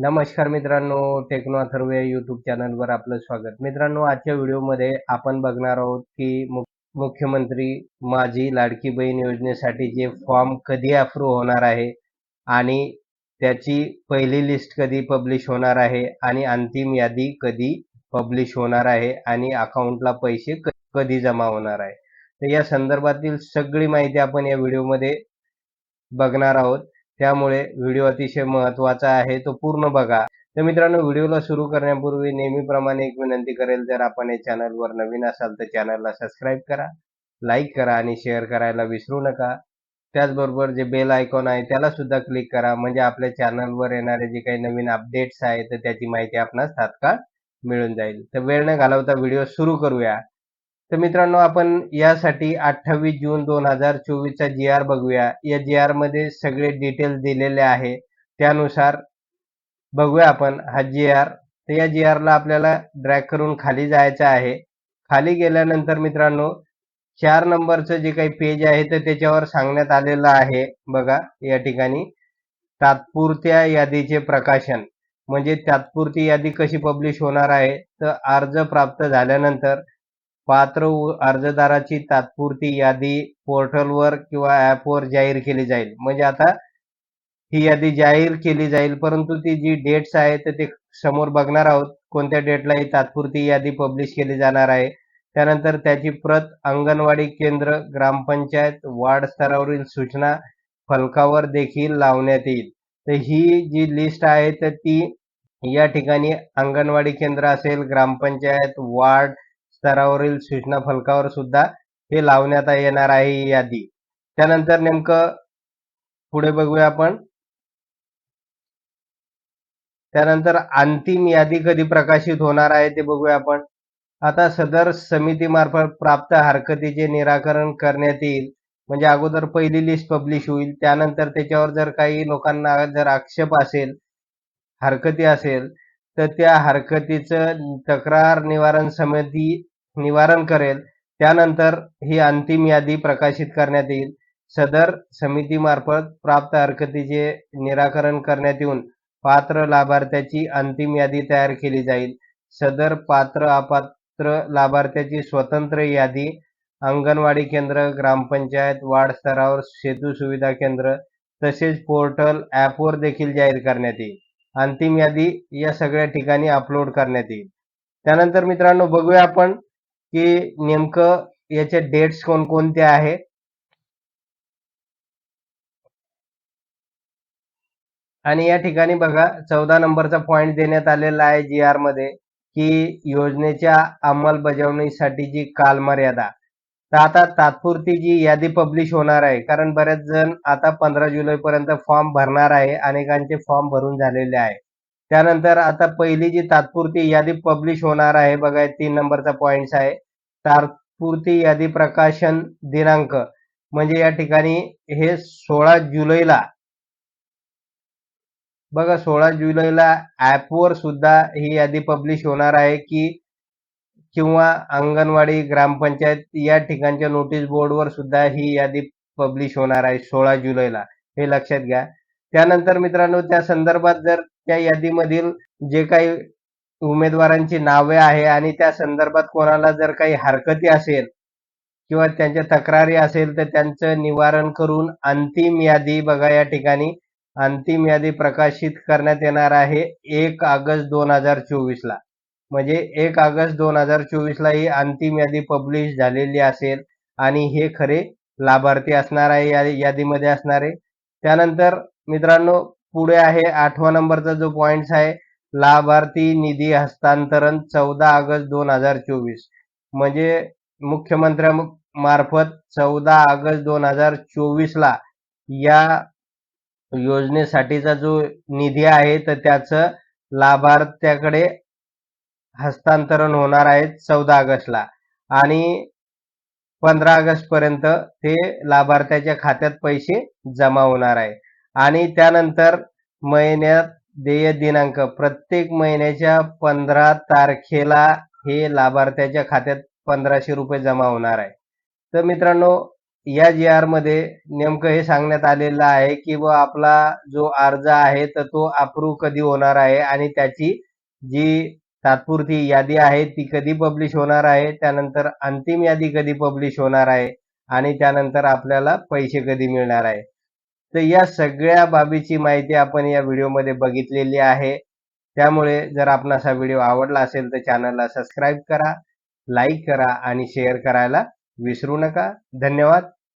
नमस्कार मित्रांनो techno अथर्वे YouTube चॅनलवर आपलं स्वागत. मित्रांनो आजच्या व्हिडिओमध्ये आपण बघणार आहोत की मुख्यमंत्री माझी लाडकी बहीण योजनेसाठी जे फॉर्म कधी अप्रूव्ह होणार आहे आणि त्याची पहिली लिस्ट कधी पब्लिश होणार आहे आणि अंतिम यादी कधी पब्लिश होणार आहे आणि अकाउंटला पैसे कधी जमा होणार आहे. तर या संदर्भातील सगळी माहिती आपण या व्हिडिओमध्ये बघणार आहोत. त्यामुळे व्हिडिओ अतिशय महत्त्वाचा आहे तो पूर्ण बघा. तर मित्रांनो व्हिडिओला सुरू करण्यापूर्वी नेहमीप्रमाणे एक विनंती करेल जर आपण या चॅनलवर नवीन असाल तर चॅनलला सबस्क्राईब करा लाईक करा आणि शेअर करायला विसरू नका. त्याचबरोबर जे बेल आयकॉन आहे त्याला सुद्धा क्लिक करा. म्हणजे आपल्या चॅनलवर येणारे जे काही नवीन अपडेट्स आहेत तर त्याची माहिती आपणास तात्काळ मिळून जाईल. तर वेळ न घालवता व्हिडिओ सुरू करूया. तर मित्रांनो आपण यासाठी अठ्ठावीस जून दोन हजार चोवीसचा जी आर बघूया. या जी आरमध्ये सगळे डिटेल्स दिलेले आहे. त्यानुसार बघूया आपण हा जी आर तर या जी आर ला आपल्याला ड्रॅग करून खाली जायचं आहे. खाली गेल्यानंतर मित्रांनो चार नंबरचं जे काही पेज आहे तर त्याच्यावर सांगण्यात आलेलं आहे. बघा या ठिकाणी. तात्पुरत्या यादीचे प्रकाशन. म्हणजे तात्पुरती यादी कशी पब्लिश होणार आहे? तर अर्ज प्राप्त झाल्यानंतर पात्र अर्जदाराची तात्पुरती यादी पोर्टलवर किंवा ऍपवर जाहीर केली जाईल. म्हणजे आता ही यादी जाहीर केली जाईल परंतु ती जी डेट्स आहे तर ते समोर बघणार आहोत कोणत्या डेटला ही तात्पुरती यादी पब्लिश केली जाणार आहे. त्यानंतर त्याची प्रत अंगणवाडी केंद्र ग्रामपंचायत वार्ड स्तरावरील सूचना फलकावर देखील लावण्यात येईल. तर ही जी लिस्ट आहे तर ती या ठिकाणी अंगणवाडी केंद्र असेल ग्रामपंचायत वार्ड स्तरावरील सूचना फलकावर सुद्धा हे लावण्यात येणार आहे ही यादी. त्यानंतर नेमकं पुढे बघूया आपण. त्यानंतर अंतिम यादी कधी प्रकाशित होणार आहे ते बघूया आपण. आता सदर समितीमार्फत प्राप्त हरकतीचे निराकरण करण्यात येईल. म्हणजे अगोदर पहिली लिस्ट पब्लिश होईल. त्यानंतर त्याच्यावर जर काही लोकांना जर आक्षेप असेल हरकती असेल तर त्या हरकतीचं तक्रार निवारण समिती निवारण करेल. त्यानंतर ही अंतिम यादी प्रकाशित करण्यात येईल. सदर समितीमार्फत प्राप्त हरकतीचे निराकरण करण्यात येऊन पात्र लाभार्थ्याची अंतिम यादी तयार केली जाईल. सदर पात्र अपात्र लाभार्थ्याची स्वतंत्र यादी अंगणवाडी केंद्र ग्रामपंचायत वार्ड स्तरावर सेतू सुविधा केंद्र तसेच पोर्टल ॲपवर देखील जाहीर करण्यात येईल. अंतिम यादी या सगळ्या ठिकाणी अपलोड करण्यात येईल. त्यानंतर मित्रांनो बघूया आपण की नेमकं याचे डेट्स कोणकोणते आहे आणि या ठिकाणी बघा चौदा नंबरचा पॉइंट देण्यात आलेला आहे जी आरमध्ये की योजनेच्या अंमलबजावणीसाठी जी कालमर्यादा तर आता तात्पुरती जी यादी पब्लिश होणार आहे कारण बरेच जण आता पंधरा जुलै पर्यंत फॉर्म भरणार आहे अनेकांचे फॉर्म भरून झालेले आहे. त्यानंतर आता पहिली जी तात्पुरती यादी पब्लिश होणार आहे बघा तीन नंबरचा पॉइंट आहे. तात्पुरती यादी प्रकाशन दिनांक म्हणजे या ठिकाणी हे सोळा जुलैला बघा सोळा जुलैला ऍपवर सुद्धा ही यादी पब्लिश होणार आहे की किंवा अंगणवाडी ग्रामपंचायत या ठिकाणच्या नोटीस बोर्डवर सुद्धा ही यादी पब्लिश होणार आहे सोळा जुलैला. हे लक्षात घ्या. त्यानंतर मित्रांनो त्या संदर्भात जर त्या यादीमधील जे काही उमेदवारांची नावे आहे आणि त्या संदर्भात कोणाला जर काही हरकती असेल किंवा त्यांच्या तक्रारी असेल तर त्यांचं निवारण करून अंतिम यादी बघा या ठिकाणी. अंतिम यादी प्रकाशित करण्यात येणार आहे एक ऑगस्ट दोन हजार चोवीस ला म्हणजे एक ऑगस्ट दोन हजार चोवीस ला ही अंतिम यादी पब्लिश झालेली असेल आणि हे खरे लाभार्थी असणार आहे या यादीमध्ये असणारे त्यानंतर मित्रांनो पुढे आहे आठवा नंबरचा जो पॉइंट आहे लाभार्थी निधी हस्तांतरण चौदा ऑगस्ट दोन हजार चोवीस. म्हणजे मुख्यमंत्र्यांमार्फत चौदा ऑगस्ट दोन हजार चोवीस ला या योजनेसाठीचा जो निधी आहे तर त्याचं लाभार्थ्याकडे हस्तांतरण होणार आहे चौदा ऑगस्टला. आणि पंधरा ऑगस्ट पर्यंत ते लाभार्थ्याच्या खात्यात पैसे जमा होणार आहे. आणि त्यानंतर महिन्यात देय दिनांक प्रत्येक महिन्याच्या पंधरा तारखेला हे लाभार्थ्याच्या खात्यात पंधराशे रुपये जमा होणार आहे. तर मित्रांनो या जी आरमध्ये नेमकं हे सांगण्यात आलेलं आहे की व आपला जो अर्ज आहे तर तो अप्रूव्ह कधी होणार आहे आणि त्याची जी तात्पुरती यादी आहे ती कधी पब्लिश होणार आहे त्यानंतर अंतिम यादी कधी पब्लिश होणार आहे आणि त्यानंतर आपल्याला पैसे कधी मिळणार आहे. तर या सगळ्या बाबीची माहिती आपण या व्हिडिओमध्ये बघितलेली आहे. त्यामुळे जर आपणास हा व्हिडिओ आवडला असेल तर चॅनलला सबस्क्राईब करा लाईक करा आणि शेअर करायला विसरू नका. धन्यवाद.